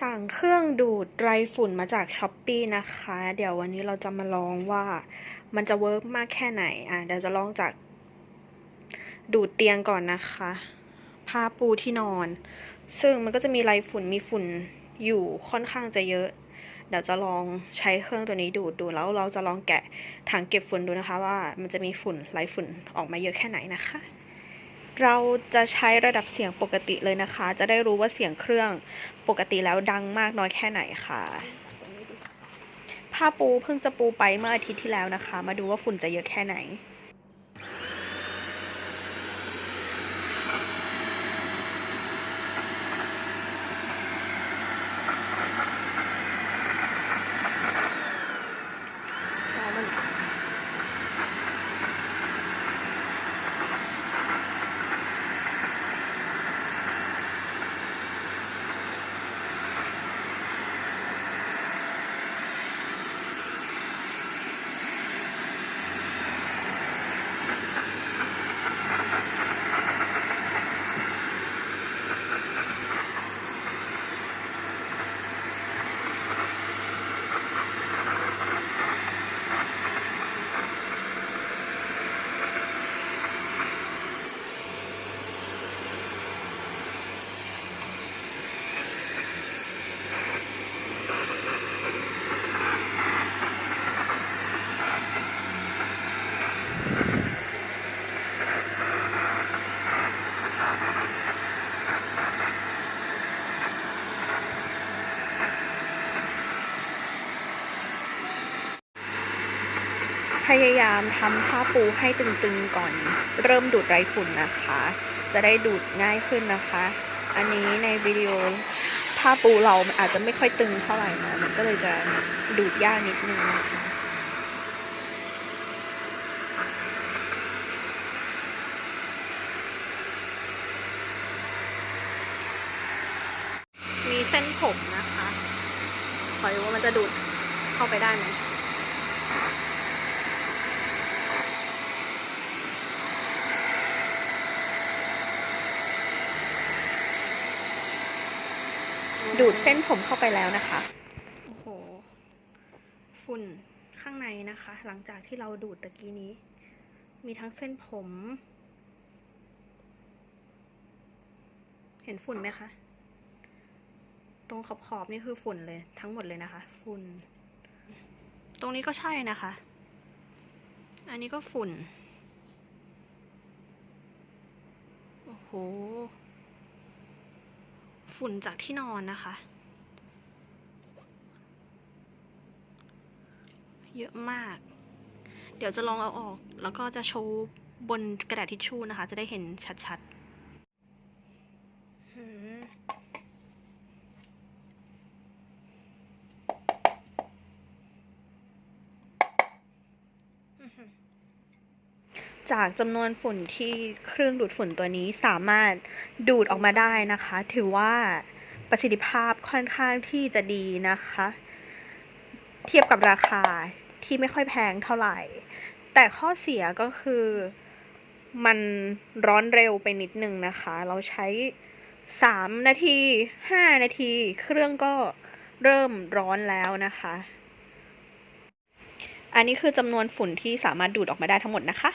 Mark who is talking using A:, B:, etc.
A: สั่งเครื่องดูดไรฝุ่นมาจากช้อปปีนะคะ เดี๋ยววันนี้เราจะมาลองว่ามันจะเวิร์กมากแค่ไหน อะเดี๋ยวจะลองจาก ดูดเตียงก่อนนะคะ ผ้าปูที่นอน ซึ่งมันก็จะมีไรฝุ่นมีฝุ่นอยู่ค่อนข้างจะเยอะ เดี๋ยวจะลองใช้เครื่องตัวนี้ดูดดูแล้วเราจะลองแกะถังเก็บฝุ่นดูนะคะ ว่ามันจะมีฝุ่นไรฝุ่นออกมาเยอะแค่ไหนนะคะ เราจะใช้ระดับเสียงปกติเลยนะคะ จะได้รู้ว่าเสียงเครื่องปกติแล้วดังมากน้อยแค่ไหนค่ะ ผ้าปูเพิ่งจะปูไปเมื่ออาทิตย์ที่แล้วนะคะ มาดูว่าฝุ่นจะเยอะแค่ไหน พยายามทำผ้าปูให้ตึงๆก่อน เริ่มดูดไรฝุ่นนะคะ จะได้ดูดง่ายขึ้นนะคะ อันนี้ในวิดีโอผ้าปูเราอาจจะไม่ค่อยตึงเท่าไหร่นะมันก็เลยจะดูดยากนิดนึงนะคะมีเส้นผมนะคะคอยดูว่ามันจะดูดเข้าไปได้ไหม ดูดเส้นผมเข้าไปแล้วนะคะ โอ้โห ฝุ่นข้างในนะคะ หลังจากที่เราดูดตะกี้นี้ มีทั้งเส้นผม เห็นฝุ่นไหมคะ ตรงขอบขอบๆนี่คือฝุ่นเลยทั้งหมดเลยนะคะ ฝุ่น ตรงนี้ก็ใช่นะคะ อันนี้ก็ฝุ่น โอ้โห ฝุ่นจากที่นอนนะคะ เยอะมาก เดี๋ยวจะลองเอาออก แล้วก็จะโชว์บนกระดาษทิชชู่นะคะ จะได้เห็นชัดๆ จากจำนวนฝุ่นที่เครื่องดูดฝุ่นตัวนี้สามารถดูดออกมาได้นะคะ ถือว่าประสิทธิภาพค่อนข้างที่จะดีนะคะ เทียบกับราคาที่ไม่ค่อยแพงเท่าไหร่ แต่ข้อเสียก็คือมันร้อนเร็วไปนิดนึงนะคะ เราใช้ 3 นาที 5 นาที เครื่องก็เริ่มร้อนแล้วนะคะ อันนี้คือจำนวนฝุ่นที่สามารถดูดออกมาได้ทั้งหมดนะคะ